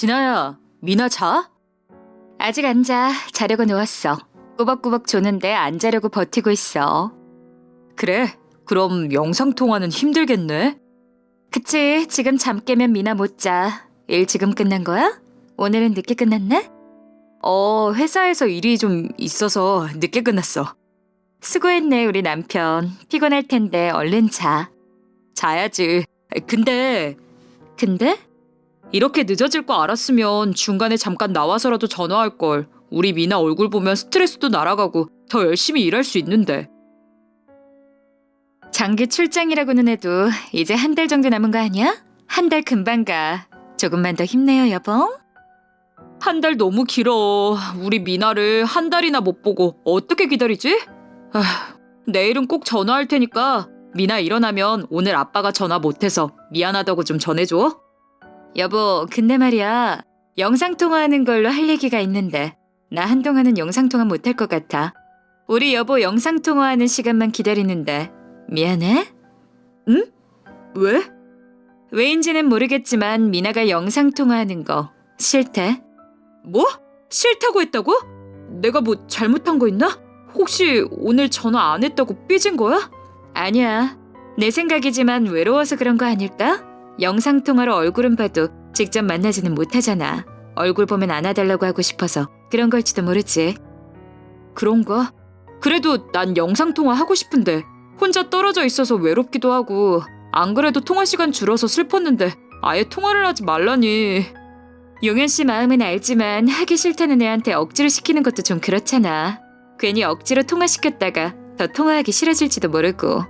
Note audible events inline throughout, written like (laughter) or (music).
진아야, 미나 자? 아직 안 자. 자려고 누웠어. 꾸벅꾸벅 조는데 안 자려고 버티고 있어. 그래, 그럼 영상통화는 힘들겠네? 그치, 지금 잠 깨면 미나 못 자. 일 지금 끝난 거야? 오늘은 늦게 끝났네? 어, 회사에서 일이 좀 있어서 늦게 끝났어. 수고했네, 우리 남편. 피곤할 텐데 얼른 자. 자야지. 근데 근데? 이렇게 늦어질 거 알았으면 중간에 잠깐 나와서라도 전화할 걸. 우리 미나 얼굴 보면 스트레스도 날아가고 더 열심히 일할 수 있는데. 장기 출장이라고는 해도 이제 한 달 정도 남은 거 아니야? 한 달 금방 가. 조금만 더 힘내요, 여봉. 한 달 너무 길어. 우리 미나를 한 달이나 못 보고 어떻게 기다리지? 아, 내일은 꼭 전화할 테니까 미나 일어나면 오늘 아빠가 전화 못해서 미안하다고 좀 전해줘. 여보, 근데 말이야. 영상통화하는 걸로 할 얘기가 있는데 나 한동안은 영상통화 못할 것 같아. 우리 여보 영상통화하는 시간만 기다리는데 미안해? 왜? 왜인지는 모르겠지만 미나가 영상통화하는 거 싫대. 뭐? 싫다고 했다고? 내가 뭐 잘못한 거 있나? 혹시 오늘 전화 안 했다고 삐진 거야? 아니야. 내 생각이지만 외로워서 그런 거 아닐까? 영상통화로 얼굴은 봐도 직접 만나지는 못하잖아. 얼굴 보면 안아달라고 하고 싶어서 그런 걸지도 모르지. 그런가? 그래도 난 영상통화 하고 싶은데 혼자 떨어져 있어서 외롭기도 하고 안 그래도 통화 시간 줄어서 슬펐는데 아예 통화를 하지 말라니. 용현 씨 마음은 알지만 하기 싫다는 애한테 억지로 시키는 것도 좀 그렇잖아. 괜히 억지로 통화시켰다가 더 통화하기 싫어질지도 모르고.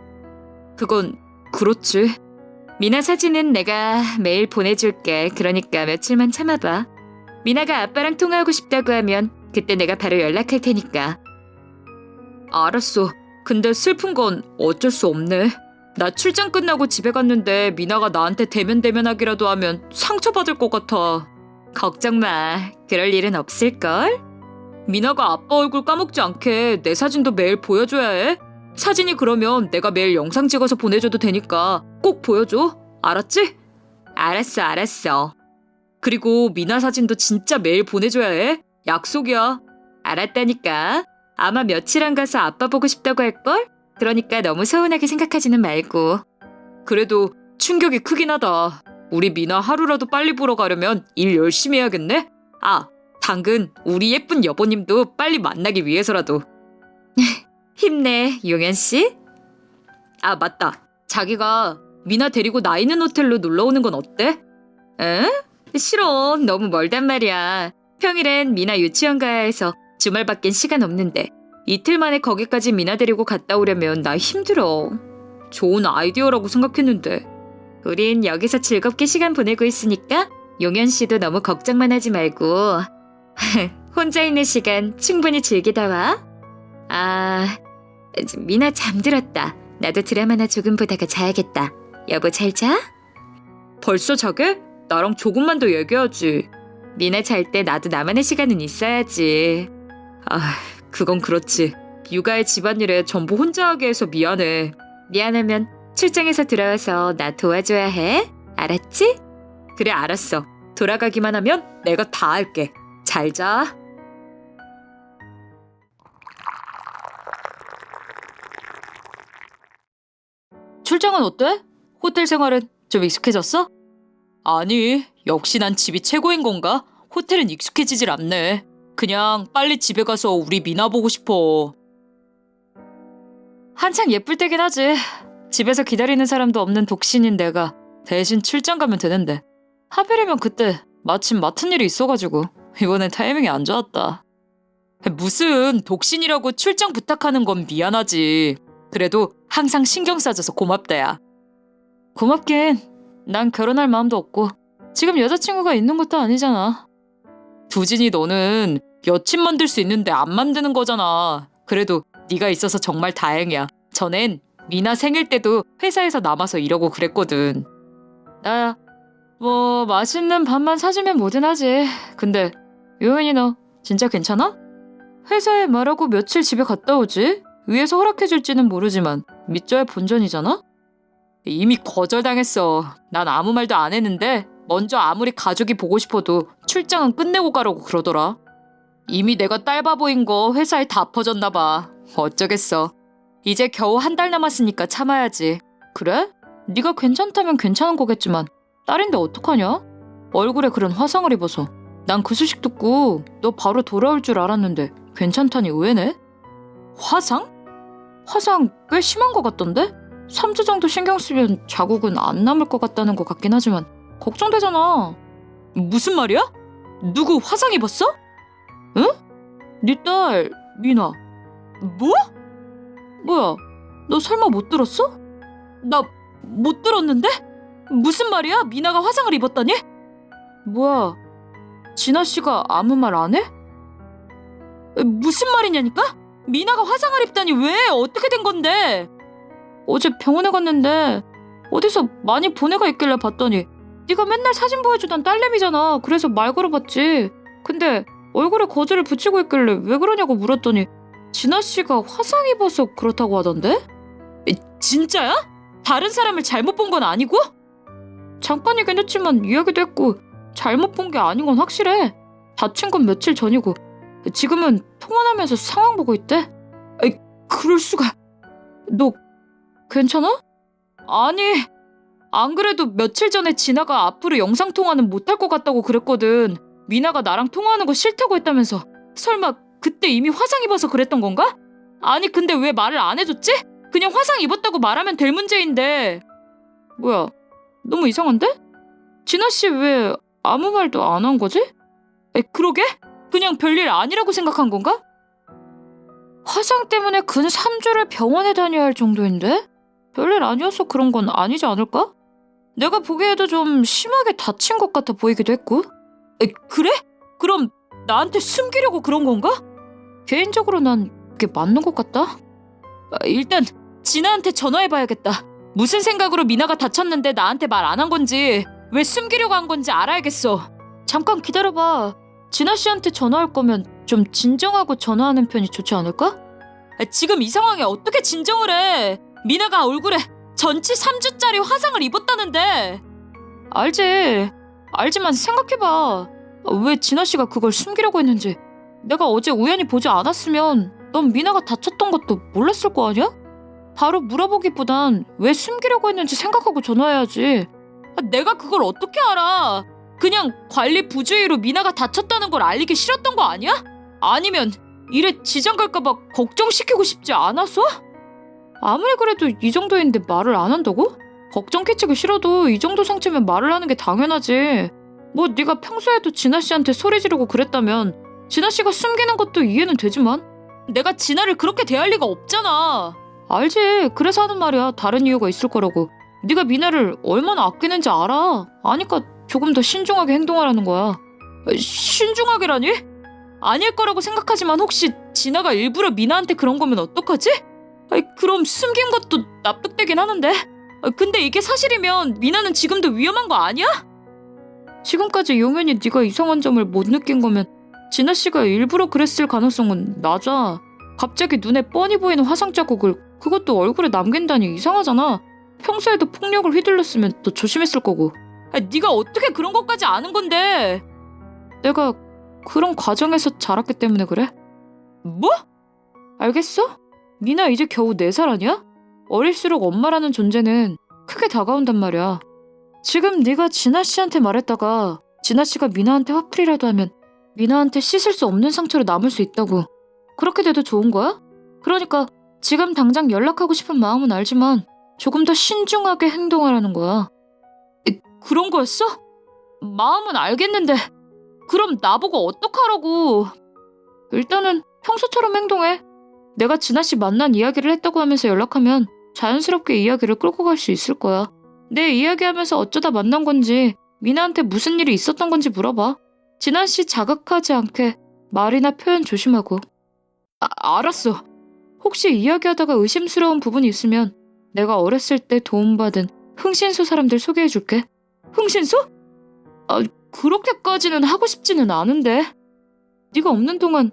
그건 그렇지. 미나 사진은 내가 매일 보내줄게. 그러니까 며칠만 참아봐. 미나가 아빠랑 통화하고 싶다고 하면 그때 내가 바로 연락할 테니까. 알았어. 근데 슬픈 건 어쩔 수 없네. 나 출장 끝나고 집에 갔는데 미나가 나한테 대면대면하기라도 하면 상처받을 것 같아. 걱정 마. 그럴 일은 없을걸? 미나가 아빠 얼굴 까먹지 않게 내 사진도 매일 보여줘야 해. 사진이 그러면 내가 매일 영상 찍어서 보내줘도 되니까 꼭 보여줘. 알았지? 알았어, 알았어. 그리고 미나 사진도 진짜 매일 보내줘야 해. 약속이야. 알았다니까. 아마 며칠 안 가서 아빠 보고 싶다고 할걸? 그러니까 너무 서운하게 생각하지는 말고. 그래도 충격이 크긴 하다. 우리 미나 하루라도 빨리 보러 가려면 일 열심히 해야겠네? 아, 당근, 우리 예쁜 여보님도 빨리 만나기 위해서라도. (laughs) 힘내, 용현 씨. 아, 맞다. 자기가 미나 데리고 나 있는 호텔로 놀러 오는 건 어때? 응? 싫어. 너무 멀단 말이야. 평일엔 미나 유치원 가야 해서 주말밖엔 시간 없는데 이틀 만에 거기까지 미나 데리고 갔다 오려면 나 힘들어. 좋은 아이디어라고 생각했는데. 우린 여기서 즐겁게 시간 보내고 있으니까 용현 씨도 너무 걱정만 하지 말고 (laughs) 혼자 있는 시간 충분히 즐기다 와. 아, 미나 잠들었다. 나도 드라마나 조금 보다가 자야겠다. 여보 잘 자? 벌써 자게? 나랑 조금만 더 얘기하지. 미나 잘 때 나도 나만의 시간은 있어야지. 아, 그건 그렇지. 육아의 집안일에 전부 혼자 하게 해서 미안해. 미안하면 출장에서 들어와서 나 도와줘야 해. 알았지? 그래, 알았어. 돌아가기만 하면 내가 다 할게. 잘 자. 출장은 어때? 호텔 생활은 좀 익숙해졌어? 아니, 역시 난 집이 최고인 건가? 호텔은 익숙해지질 않네. 그냥 빨리 집에 가서 우리 미나 보고 싶어. 한창 예쁠 때긴 하지. 집에서 기다리는 사람도 없는 독신인 내가 대신 출장 가면 되는데. 하필이면 그때 마침 맡은 일이 있어가지고 이번엔 타이밍이 안 좋았다. 무슨 독신이라고 출장 부탁하는 건 미안하지. 그래도 항상 신경 써줘서 고맙다야. 고맙긴. 난 결혼할 마음도 없고 지금 여자친구가 있는 것도 아니잖아. 두진이 너는 여친 만들 수 있는데 안 만드는 거잖아. 그래도 네가 있어서 정말 다행이야. 전엔 미나 생일 때도 회사에서 남아서 이러고 그랬거든. 나야 뭐 맛있는 밥만 사주면 뭐든 하지. 근데 요현이 너 진짜 괜찮아? 회사에 말하고 며칠 집에 갔다 오지? 위에서 허락해줄지는 모르지만 밑져야 본전이잖아? 이미 거절당했어. 난 아무 말도 안 했는데 먼저 아무리 가족이 보고 싶어도 출장은 끝내고 가라고 그러더라. 이미 내가 딸바보인 거 회사에 다 퍼졌나 봐. 어쩌겠어. 이제 겨우 한 달 남았으니까 참아야지. 그래? 네가 괜찮다면 괜찮은 거겠지만 딸인데 어떡하냐? 얼굴에 그런 화상을 입어서 난 그 소식 듣고 너 바로 돌아올 줄 알았는데 괜찮다니 의외네? 화상? 화상 꽤 심한 것 같던데? 3주 정도 신경 쓰면 자국은 안 남을 것 같다는 것 같긴 하지만 걱정되잖아. 무슨 말이야? 누구 화상 입었어? 응? 네 딸 미나. 뭐? 뭐야? 너 설마 못 들었어? 나 못 들었는데? 무슨 말이야? 미나가 화상을 입었다니? 뭐야? 진아 씨가 아무 말 안 해? 에, 무슨 말이냐니까? 미나가 화상을 입다니 왜? 어떻게 된 건데? 어제 병원에 갔는데 어디서 많이 본 애가 있길래 봤더니 네가 맨날 사진 보여주던 딸내미잖아. 그래서 말 걸어봤지. 근데 얼굴에 거즈를 붙이고 있길래 왜 그러냐고 물었더니 진아 씨가 화상 입어서 그렇다고 하던데? 에, 진짜야? 다른 사람을 잘못 본 건 아니고? 잠깐이긴 했지만 이야기도 했고 잘못 본 게 아닌 건 확실해. 다친 건 며칠 전이고 지금은 통화하면서 상황 보고 있대. 에이, 그럴 수가. 너 괜찮아? 아니, 안 그래도 며칠 전에 진아가 앞으로 영상 통화는 못할 것 같다고 그랬거든. 미나가 나랑 통화하는 거 싫다고 했다면서. 설마 그때 이미 화상 입어서 그랬던 건가? 아니, 근데 왜 말을 안 해줬지? 그냥 화상 입었다고 말하면 될 문제인데. 뭐야, 너무 이상한데? 진아 씨 왜 아무 말도 안 한 거지? 에, 그러게? 그냥 별일 아니라고 생각한 건가? 화상 때문에 근 3주를 병원에 다녀야 할 정도인데? 별일 아니어서 그런 건 아니지 않을까? 내가 보기에도 좀 심하게 다친 것 같아 보이기도 했고. 에, 그래? 그럼 나한테 숨기려고 그런 건가? 개인적으로 난 그게 맞는 것 같다. 아, 일단 진아한테 전화해봐야겠다. 무슨 생각으로 미나가 다쳤는데 나한테 말 안 한 건지 왜 숨기려고 한 건지 알아야겠어. 잠깐 기다려봐. 진아 씨한테 전화할 거면 좀 진정하고 전화하는 편이 좋지 않을까? 아, 지금 이 상황에 어떻게 진정을 해? 미나가 얼굴에 전치 3주짜리 화상을 입었다는데. 알지. 알지만 생각해봐. 왜 진아 씨가 그걸 숨기려고 했는지. 내가 어제 우연히 보지 않았으면 넌 미나가 다쳤던 것도 몰랐을 거 아니야? 바로 물어보기보단 왜 숨기려고 했는지 생각하고 전화해야지. 아, 내가 그걸 어떻게 알아? 그냥 관리 부주의로 미나가 다쳤다는 걸 알리기 싫었던 거 아니야? 아니면 일에 지장 갈까봐 걱정시키고 싶지 않아서? 아무리 그래도 이 정도인데 말을 안 한다고? 걱정 끼치기 싫어도 이 정도 상태면 말을 하는 게 당연하지. 뭐 네가 평소에도 진아 씨한테 소리 지르고 그랬다면 진아 씨가 숨기는 것도 이해는 되지만 내가 진아를 그렇게 대할 리가 없잖아. 알지. 그래서 하는 말이야. 다른 이유가 있을 거라고. 네가 미나를 얼마나 아끼는지 알아. 아니까 조금 더 신중하게 행동하라는 거야. 아, 신중하게라니? 아닐 거라고 생각하지만 혹시 진아가 일부러 미나한테 그런 거면 어떡하지? 아이, 그럼 숨긴 것도 납득되긴 하는데. 아, 근데 이게 사실이면 미나는 지금도 위험한 거 아니야? 지금까지 용현이 네가 이상한 점을 못 느낀 거면 진아 씨가 일부러 그랬을 가능성은 낮아. 갑자기 눈에 뻔히 보이는 화상 자국을 그것도 얼굴에 남긴다니 이상하잖아. 평소에도 폭력을 휘둘렀으면 더 조심했을 거고. 아, 네가 어떻게 그런 것까지 아는 건데? 내가 그런 과정에서 자랐기 때문에 그래? 뭐? 알겠어? 미나 이제 겨우 4살 아니야? 어릴수록 엄마라는 존재는 크게 다가온단 말이야. 지금 네가 진아 씨한테 말했다가 진아 씨가 미나한테 화풀이라도 하면 미나한테 씻을 수 없는 상처로 남을 수 있다고. 그렇게 돼도 좋은 거야? 그러니까 지금 당장 연락하고 싶은 마음은 알지만 조금 더 신중하게 행동하라는 거야. 에, 그런 거였어? 마음은 알겠는데 그럼 나보고 어떡하라고. 일단은 평소처럼 행동해. 내가 진아 씨 만난 이야기를 했다고 하면서 연락하면 자연스럽게 이야기를 끌고 갈 수 있을 거야. 내 이야기하면서 어쩌다 만난 건지 미나한테 무슨 일이 있었던 건지 물어봐. 진아 씨 자극하지 않게 말이나 표현 조심하고. 아, 알았어. 혹시 이야기하다가 의심스러운 부분이 있으면 내가 어렸을 때 도움받은 흥신소 사람들 소개해줄게. 흥신소? 아, 그렇게까지는 하고 싶지는 않은데. 네가 없는 동안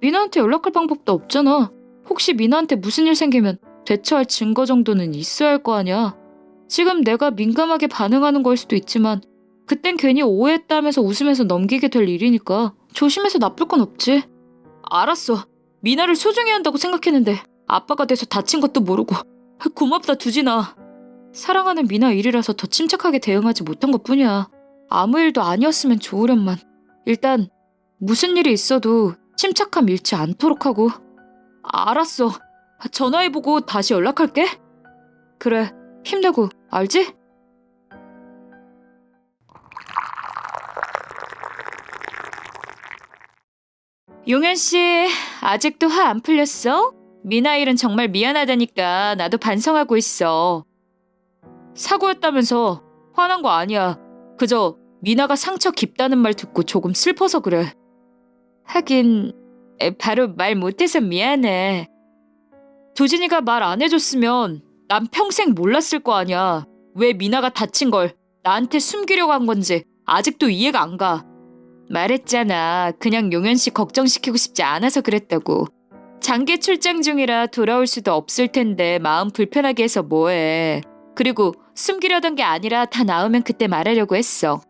미나한테 연락할 방법도 없잖아. 혹시 미나한테 무슨 일 생기면 대처할 증거 정도는 있어야 할 거 아니야. 지금 내가 민감하게 반응하는 걸 수도 있지만 그땐 괜히 오해했다면서 웃으면서 넘기게 될 일이니까 조심해서 나쁠 건 없지. 알았어. 미나를 소중히 한다고 생각했는데 아빠가 돼서 다친 것도 모르고 고맙다 두진아. 사랑하는 미나 일이라서 더 침착하게 대응하지 못한 것 뿐이야. 아무 일도 아니었으면 좋으련만. 일단 무슨 일이 있어도 침착함 잃지 않도록 하고. 알았어. 전화해보고 다시 연락할게. 그래, 힘내고, 알지? 용현 씨, 아직도 화 안 풀렸어? 미나 일은 정말 미안하다니까 나도 반성하고 있어. 사고였다면서 화난 거 아니야. 그저 미나가 상처 깊다는 말 듣고 조금 슬퍼서 그래. 하긴 에, 바로 말 못해서 미안해. 도진이가 말 안 해줬으면 난 평생 몰랐을 거 아니야. 왜 미나가 다친 걸 나한테 숨기려고 한 건지 아직도 이해가 안 가. 말했잖아. 그냥 용현 씨 걱정시키고 싶지 않아서 그랬다고. 장기 출장 중이라 돌아올 수도 없을 텐데 마음 불편하게 해서 뭐해. 그리고 숨기려던 게 아니라 다 나으면 그때 말하려고 했어.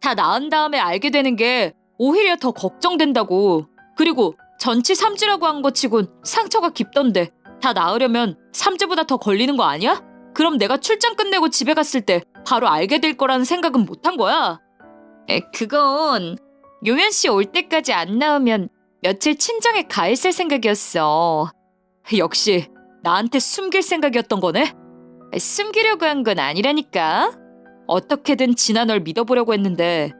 다 나은 다음에 알게 되는 게 오히려 더 걱정된다고. 그리고 전치 3주라고 한 거 치곤 상처가 깊던데 다 나으려면 3주보다 더 걸리는 거 아니야? 그럼 내가 출장 끝내고 집에 갔을 때 바로 알게 될 거라는 생각은 못 한 거야. 에, 그건 용현 씨 올 때까지 안 나오면 며칠 친정에 가 있을 생각이었어. 역시 나한테 숨길 생각이었던 거네? 숨기려고 한 건 아니라니까. 어떻게든 진아 널 믿어보려고 했는데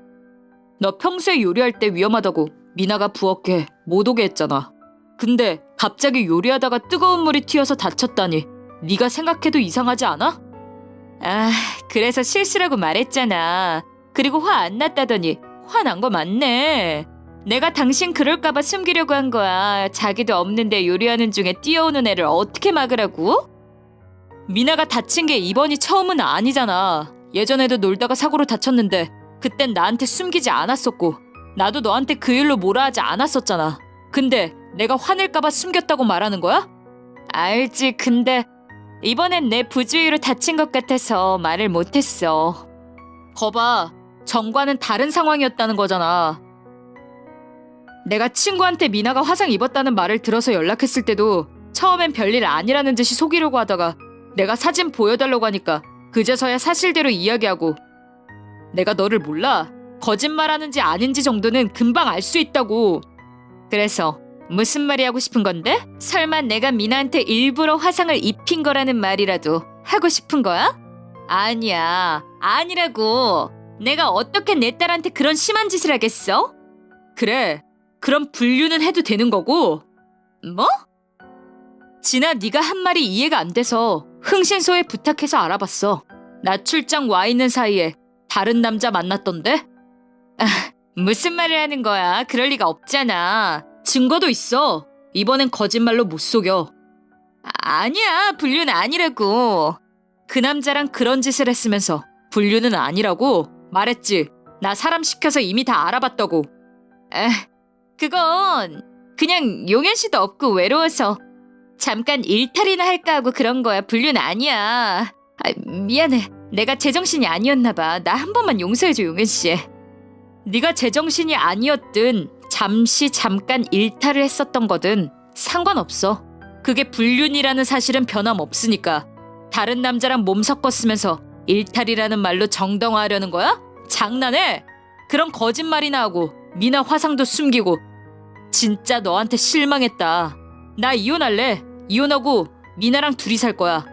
너 평소에 요리할 때 위험하다고 미나가 부엌에 못 오게 했잖아. 근데 갑자기 요리하다가 뜨거운 물이 튀어서 다쳤다니 네가 생각해도 이상하지 않아? 아, 그래서 실수라고 말했잖아. 그리고 화 안 났다더니 화 난 거 맞네. 내가 당신 그럴까봐 숨기려고 한 거야. 자기도 없는데 요리하는 중에 뛰어오는 애를 어떻게 막으라고? 미나가 다친 게 이번이 처음은 아니잖아. 예전에도 놀다가 사고로 다쳤는데 그땐 나한테 숨기지 않았었고 나도 너한테 그 일로 뭐라 하지 않았었잖아. 근데 내가 화낼까봐 숨겼다고 말하는 거야? 알지. 근데 이번엔 내 부주의로 다친 것 같아서 말을 못했어. 거봐. 전과는 다른 상황이었다는 거잖아. 내가 친구한테 미나가 화상 입었다는 말을 들어서 연락했을 때도 처음엔 별일 아니라는 듯이 속이려고 하다가 내가 사진 보여달라고 하니까 그제서야 사실대로 이야기하고 내가 너를 몰라? 거짓말하는지 아닌지 정도는 금방 알 수 있다고. 그래서 무슨 말이 하고 싶은 건데? 설마 내가 미나한테 일부러 화상을 입힌 거라는 말이라도 하고 싶은 거야? 아니야. 아니라고. 내가 어떻게 내 딸한테 그런 심한 짓을 하겠어? 그래. 그럼 분류는 해도 되는 거고. 뭐? 진아 네가 한 말이 이해가 안 돼서 흥신소에 부탁해서 알아봤어. 나 출장 와 있는 사이에 다른 남자 만났던데? 아, 무슨 말을 하는 거야? 그럴 리가 없잖아. 증거도 있어. 이번엔 거짓말로 못 속여. 아, 아니야, 분류는 아니라고. 그 남자랑 그런 짓을 했으면서 분류는 아니라고 말했지. 나 사람 시켜서 이미 다 알아봤다고. 에, 그건 그냥 용현 씨도 없고 외로워서 잠깐 일탈이나 할까 하고 그런 거야. 분류는 아니야. 아, 미안해. 내가 제정신이 아니었나 봐. 나 한 번만 용서해줘, 용현 씨. 네가 제정신이 아니었든 잠시 잠깐 일탈을 했었던 거든 상관없어. 그게 불륜이라는 사실은 변함없으니까. 다른 남자랑 몸 섞었으면서 일탈이라는 말로 정당화하려는 거야? 장난해? 그런 거짓말이나 하고 미나 화상도 숨기고 진짜 너한테 실망했다. 나 이혼할래. 이혼하고 미나랑 둘이 살 거야.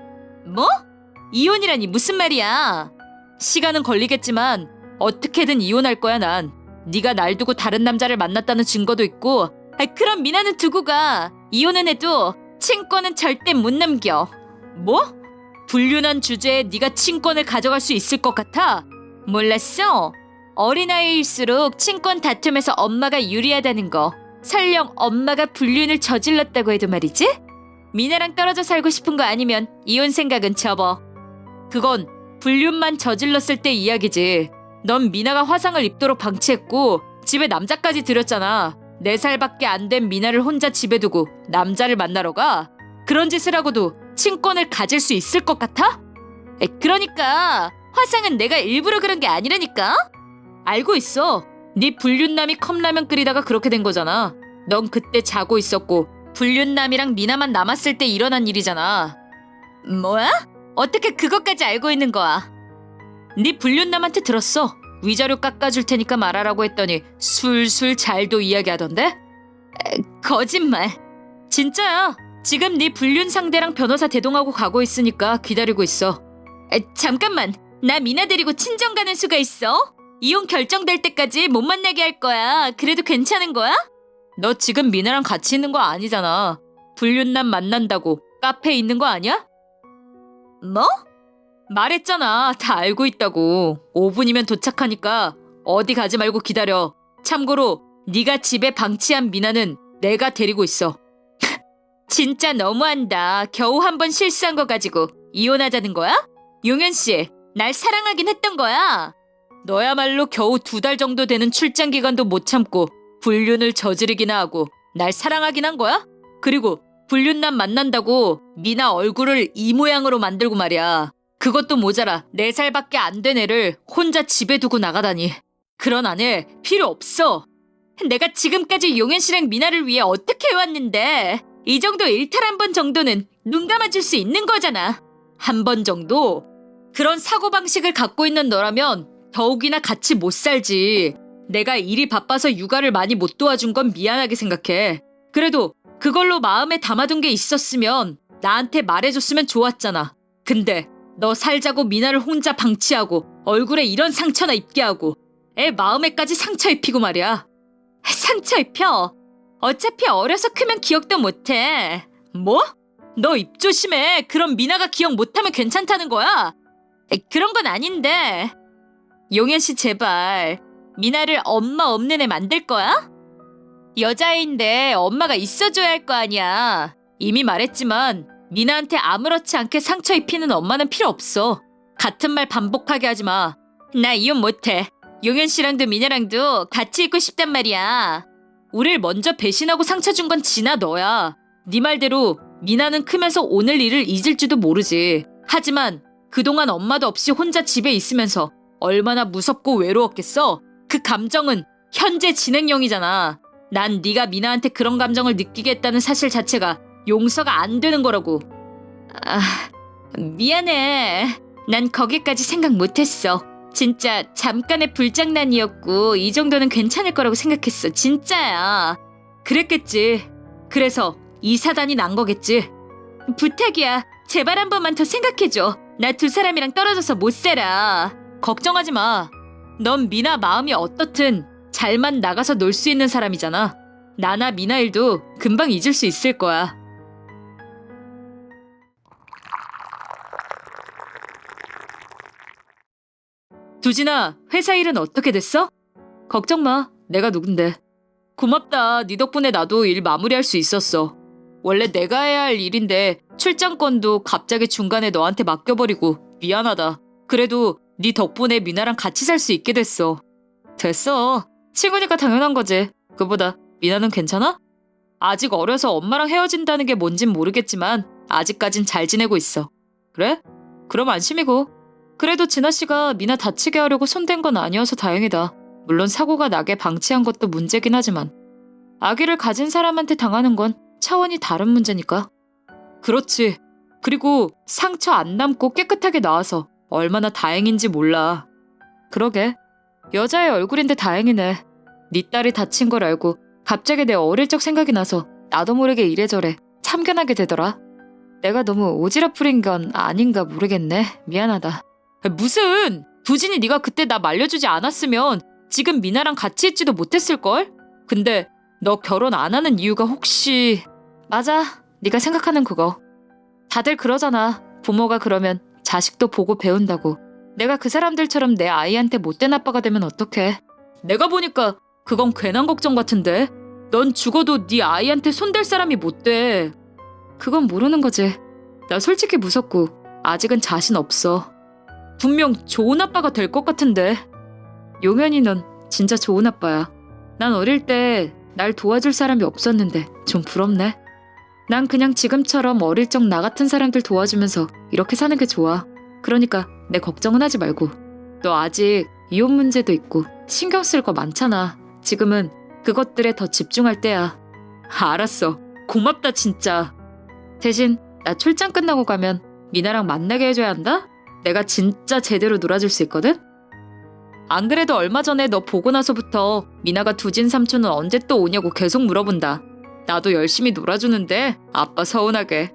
뭐? 이혼이라니 무슨 말이야? 시간은 걸리겠지만 어떻게든 이혼할 거야 난. 네가 날 두고 다른 남자를 만났다는 증거도 있고. 아이, 그럼 미나는 두고 가. 이혼은 해도 친권은 절대 못 남겨. 뭐? 불륜한 주제에 네가 친권을 가져갈 수 있을 것 같아? 몰랐어? 어린아이일수록 친권 다툼에서 엄마가 유리하다는 거. 설령 엄마가 불륜을 저질렀다고 해도 말이지? 미나랑 떨어져 살고 싶은 거 아니면 이혼 생각은 접어. 그건 불륜만 저질렀을 때 이야기지. 넌 미나가 화상을 입도록 방치했고 집에 남자까지 들였잖아. 네 살밖에 안 된 미나를 혼자 집에 두고 남자를 만나러 가. 그런 짓을 하고도 친권을 가질 수 있을 것 같아? 에, 그러니까 화상은 내가 일부러 그런 게 아니라니까. 알고 있어. 네 불륜남이 컵라면 끓이다가 그렇게 된 거잖아. 넌 그때 자고 있었고 불륜남이랑 미나만 남았을 때 일어난 일이잖아. 뭐야? 어떻게 그것까지 알고 있는 거야? 네 불륜남한테 들었어. 위자료 깎아줄 테니까 말하라고 했더니 술술 잘도 이야기하던데? 거짓말. 진짜야. 지금 네 불륜 상대랑 변호사 대동하고 가고 있으니까 기다리고 있어. 에, 잠깐만. 나 미나 데리고 친정 가는 수가 있어? 이혼 결정될 때까지 못 만나게 할 거야. 그래도 괜찮은 거야? 너 지금 미나랑 같이 있는 거 아니잖아. 불륜남 만난다고 카페에 있는 거 아니야? 뭐? 말했잖아. 다 알고 있다고. 5분이면 도착하니까 어디 가지 말고 기다려. 참고로 네가 집에 방치한 미나는 내가 데리고 있어. (laughs) 진짜 너무한다. 겨우 한 번 실수한 거 가지고 이혼하자는 거야? 용현 씨, 날 사랑하긴 했던 거야. 너야말로 겨우 두 달 정도 되는 출장 기간도 못 참고 불륜을 저지르기나 하고 날 사랑하긴 한 거야? 그리고 불륜남 만난다고 미나 얼굴을 이 모양으로 만들고 말이야. 그것도 모자라 네 살밖에 안 된 애를 혼자 집에 두고 나가다니. 그런 아내 필요 없어. 내가 지금까지 용현 씨랑 미나를 위해 어떻게 해왔는데 이 정도 일탈 한 번 정도는 눈 감아줄 수 있는 거잖아. 한 번 정도? 그런 사고방식을 갖고 있는 너라면 더욱이나 같이 못 살지. 내가 일이 바빠서 육아를 많이 못 도와준 건 미안하게 생각해. 그래도 그걸로 마음에 담아둔 게 있었으면 나한테 말해줬으면 좋았잖아. 근데 너 살자고 미나를 혼자 방치하고 얼굴에 이런 상처나 입게 하고 애 마음에까지 상처 입히고 말이야. 상처 입혀. 어차피 어려서 크면 기억도 못해. 뭐? 너 입 조심해. 그럼 미나가 기억 못하면 괜찮다는 거야? 에, 그런 건 아닌데. 용현 씨 제발. 미나를 엄마 없는 애 만들 거야? 여자애인데 엄마가 있어줘야 할 거 아니야. 이미 말했지만 미나한테 아무렇지 않게 상처 입히는 엄마는 필요 없어. 같은 말 반복하게 하지 마. 나 이혼 못해. 용현 씨랑도 미나랑도 같이 있고 싶단 말이야. 우릴 먼저 배신하고 상처 준건 지나 너야. 네 말대로 미나는 크면서 오늘 일을 잊을지도 모르지. 하지만 그동안 엄마도 없이 혼자 집에 있으면서 얼마나 무섭고 외로웠겠어? 그 감정은 현재 진행형이잖아. 난 네가 미나한테 그런 감정을 느끼게 했다는 사실 자체가 용서가 안 되는 거라고. 아, 미안해. 난 거기까지 생각 못했어. 진짜 잠깐의 불장난이었고 이 정도는 괜찮을 거라고 생각했어. 진짜야. 그랬겠지. 그래서 이 사단이 난 거겠지. 부탁이야. 제발 한 번만 더 생각해줘. 나 두 사람이랑 떨어져서 못 살아. 걱정하지 마. 넌 미나 마음이 어떻든 잘만 나가서 놀 수 있는 사람이잖아. 나나 미나 일도 금방 잊을 수 있을 거야. 두진아, 회사 일은 어떻게 됐어? 걱정 마. 내가 누군데. 고맙다. 네 덕분에 나도 일 마무리할 수 있었어. 원래 내가 해야 할 일인데 출장권도 갑자기 중간에 너한테 맡겨버리고 미안하다. 그래도 네 덕분에 미나랑 같이 살 수 있게 됐어. 됐어. 친구니까 당연한 거지. 그보다 미나는 괜찮아? 아직 어려서 엄마랑 헤어진다는 게 뭔진 모르겠지만 아직까진 잘 지내고 있어. 그래? 그럼 안심이고. 그래도 진아 씨가 미나 다치게 하려고 손댄 건 아니어서 다행이다. 물론 사고가 나게 방치한 것도 문제긴 하지만 아기를 가진 사람한테 당하는 건 차원이 다른 문제니까. 그렇지. 그리고 상처 안 남고 깨끗하게 나와서 얼마나 다행인지 몰라. 그러게. 여자의 얼굴인데 다행이네. 네 딸이 다친 걸 알고 갑자기 내 어릴 적 생각이 나서 나도 모르게 이래저래 참견하게 되더라. 내가 너무 오지랖부린 건 아닌가 모르겠네. 미안하다. 무슨! 두진이 네가 그때 나 말려주지 않았으면 지금 미나랑 같이 있지도 못했을걸? 근데 너 결혼 안 하는 이유가 혹시... 맞아. 네가 생각하는 그거. 다들 그러잖아. 부모가 그러면 자식도 보고 배운다고. 내가 그 사람들처럼 내 아이한테 못된 아빠가 되면 어떡해. 내가 보니까 그건 괜한 걱정 같은데. 넌 죽어도 네 아이한테 손댈 사람이 못 돼. 그건 모르는 거지. 나 솔직히 무섭고 아직은 자신 없어. 분명 좋은 아빠가 될 것 같은데. 용현이 넌 진짜 좋은 아빠야. 난 어릴 때 날 도와줄 사람이 없었는데 좀 부럽네. 난 그냥 지금처럼 어릴 적 나 같은 사람들 도와주면서 이렇게 사는 게 좋아. 그러니까 내 걱정은 하지 말고. 너 아직 이혼 문제도 있고 신경 쓸 거 많잖아. 지금은 그것들에 더 집중할 때야. 알았어. 고맙다 진짜. 대신 나 출장 끝나고 가면 미나랑 만나게 해줘야 한다? 내가 진짜 제대로 놀아줄 수 있거든? 안 그래도 얼마 전에 너 보고 나서부터 미나가 두진 삼촌은 언제 또 오냐고 계속 물어본다. 나도 열심히 놀아주는데 아빠 서운하게.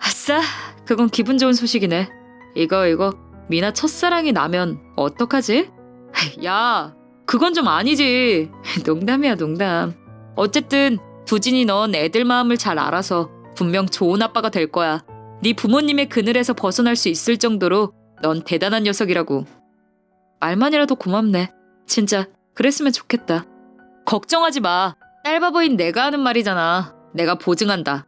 아싸, 그건 기분 좋은 소식이네. 이거 이거 미나 첫사랑이 나면 어떡하지? (laughs) 야, 그건 좀 아니지. (laughs) 농담이야 농담. 어쨌든 두진이 넌 애들 마음을 잘 알아서 분명 좋은 아빠가 될 거야. 네 부모님의 그늘에서 벗어날 수 있을 정도로 넌 대단한 녀석이라고. 말만이라도 고맙네. 진짜 그랬으면 좋겠다. 걱정하지 마. 딸바보인 내가 하는 말이잖아. 내가 보증한다.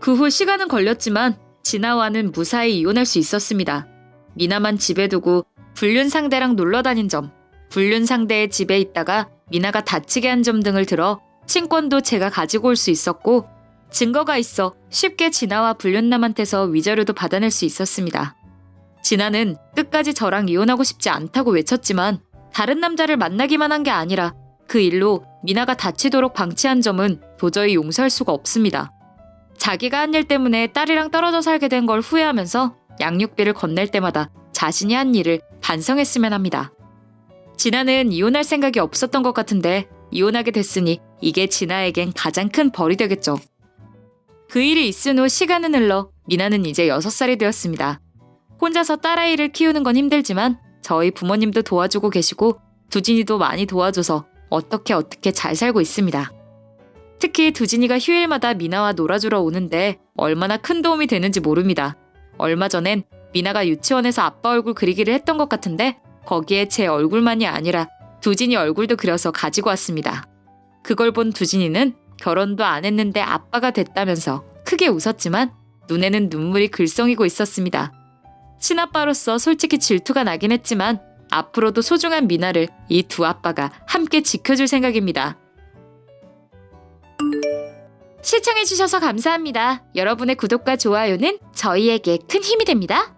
그 후 시간은 걸렸지만 진아와는 무사히 이혼할 수 있었습니다. 미나만 집에 두고 불륜 상대랑 놀러 다닌 점, 불륜 상대의 집에 있다가 미나가 다치게 한 점 등을 들어 친권도 제가 가지고 올 수 있었고 증거가 있어 쉽게 진아와 불륜남한테서 위자료도 받아낼 수 있었습니다. 진아는 끝까지 저랑 이혼하고 싶지 않다고 외쳤지만 다른 남자를 만나기만 한 게 아니라 그 일로 미나가 다치도록 방치한 점은 도저히 용서할 수가 없습니다. 자기가 한 일 때문에 딸이랑 떨어져 살게 된 걸 후회하면서 양육비를 건넬 때마다 자신이 한 일을 반성했으면 합니다. 진아는 이혼할 생각이 없었던 것 같은데 이혼하게 됐으니 이게 진아에겐 가장 큰 벌이 되겠죠. 그 일이 있은 후 시간은 흘러 미나는 이제 6살이 되었습니다. 혼자서 딸아이를 키우는 건 힘들지만 저희 부모님도 도와주고 계시고 두진이도 많이 도와줘서 어떻게 어떻게 잘 살고 있습니다. 특히 두진이가 휴일마다 미나와 놀아주러 오는데 얼마나 큰 도움이 되는지 모릅니다. 얼마 전엔 미나가 유치원에서 아빠 얼굴 그리기를 했던 것 같은데 거기에 제 얼굴만이 아니라 두진이 얼굴도 그려서 가지고 왔습니다. 그걸 본 두진이는 결혼도 안 했는데 아빠가 됐다면서 크게 웃었지만 눈에는 눈물이 글썽이고 있었습니다. 친아빠로서 솔직히 질투가 나긴 했지만 앞으로도 소중한 미나를 이 두 아빠가 함께 지켜줄 생각입니다. 시청해주셔서 감사합니다. 여러분의 구독과 좋아요는 저희에게 큰 힘이 됩니다.